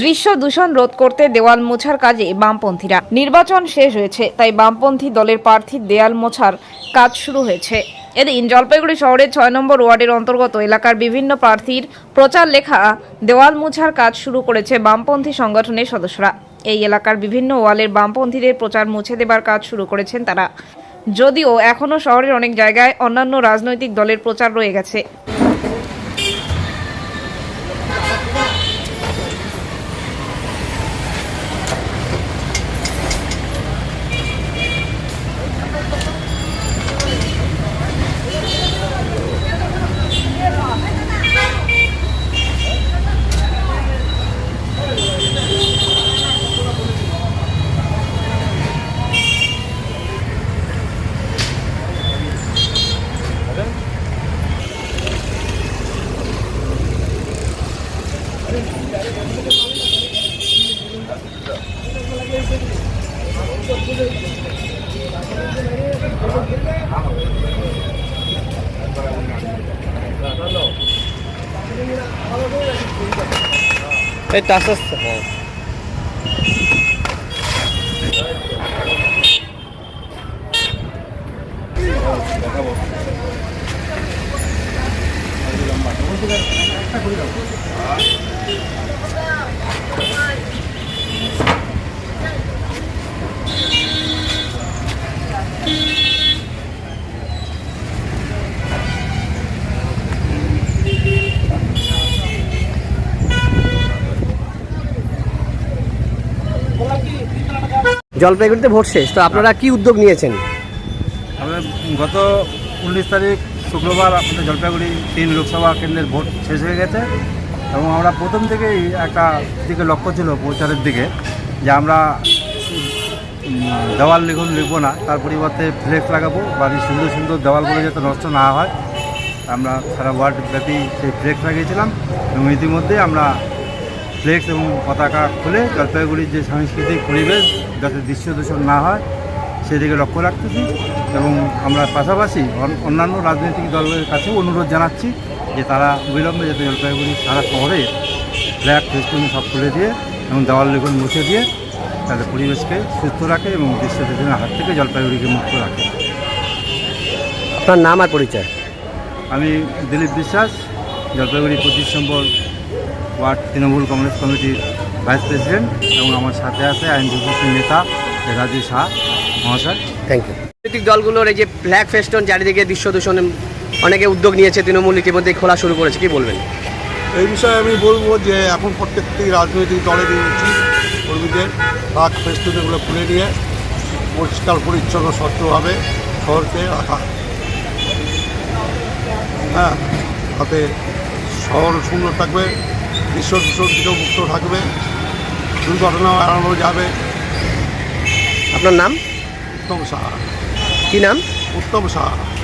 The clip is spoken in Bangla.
দৃশ্য দূষণ রোধ করতে দেওয়াল মোছার কাজে বামপন্থীরা। নির্বাচন শেষ হয়েছে, তাই বামপন্থী দলের প্রার্থীর দেয়াল মোছার কাজ শুরু হয়েছে। এদিন জলপাইগুড়ি শহরের ছয় নম্বর ওয়ার্ডের অন্তর্গত এলাকার বিভিন্ন প্রার্থীর প্রচার লেখা দেওয়াল মোছার কাজ শুরু করেছে বামপন্থী সংগঠনের সদস্যরা। এই এলাকার বিভিন্ন ওয়ালের বামপন্থীদের প্রচার মুছে দেবার কাজ শুরু করেছেন তারা। যদিও এখনও শহরের অনেক জায়গায় অন্যান্য রাজনৈতিক দলের প্রচার রয়ে গেছে। এই টাচ আসছে। হ্যাঁ। জলপাইগুড়িতে ভোট শেষ, তো আপনারা কি উদ্যোগ নিয়েছেন? আমরা গত উনিশ তারিখ শুক্রবার আমাদের জলপাইগুড়ি তিন লোকসভা কেন্দ্রের ভোট শেষ হয়ে গেছে এবং আমরা প্রথম থেকেই একটা দিকে লক্ষ্য ছিল প্রচারের দিকে, যে আমরা দেওয়াল লিখুন লিখব না, তার পরিবর্তে ফ্লেক্স লাগাবো, বাড়ির সুন্দর সুন্দর দেওয়ালগুলো যাতে নষ্ট না হয়। আমরা সারা ওয়ার্ল্ড ব্যাপী সেই ফ্লেক্স লাগিয়েছিলাম এবং ইতিমধ্যে আমরা ফ্লেক্স এবং পতাকা খুলে জলপাইগুড়ির যে সাংস্কৃতিক পরিবেশ যাতে দৃশ্য দূষণ না হয় সেদিকে লক্ষ্য রাখতেছি এবং আমরা পাশাপাশি অন্যান্য রাজনৈতিক দলের কাছেও অনুরোধ জানাচ্ছি যে তারা অবিলম্বে যাতে জলপাইগুড়ি সারা শহরে ফ্ল্যাগ ফেস্টুন সব খুলে দিয়ে এবং দেওয়াল লিখন মুছে দিয়ে তাদের পরিবেশকে সুস্থ রাখে এবং দৃশ্য দূষণের হাত থেকে জলপাইগুড়িকে মুক্ত রাখে। আপনার নাম আর পরিচয়? আমি দিলীপ বিশ্বাস জলপাইগুড়ি পঁচিশ নম্বর ওয়ার্ড তৃণমূল কংগ্রেস কমিটির ভাইস প্রেসিডেন্ট এবং আমার সাথে আছে আইনজীবী নেতা রাজু শাহ মহাশয়। থ্যাংক ইউ রাজনৈতিক দলগুলোর এই যে ফ্ল্যাগ ফেস্টন চারিদিকে দৃশ্য দূষণ অনেকে উদ্যোগ নিয়েছে তৃণমূল ইতিমধ্যে খোলা শুরু করেছে কি বলবেন? এই বিষয়ে আমি বলব যে এখন প্রত্যেকটি রাজনৈতিক দলের উচিত কর্মীদের রাগ ফেস্টুনগুলো খুলে নিয়ে পরিষ্কার পরিচ্ছন্ন স্বচ্ছভাবে শহরকে রাখা। হ্যাঁ তাতে শহর সুন্দর থাকবে বিশ্ব দূষণ থেকেও মুক্ত থাকবে। দুর্ঘটনাও এড়ানো যাবে। আপনার নাম? উত্তম সাহা। কী নাম? উত্তম সাহা।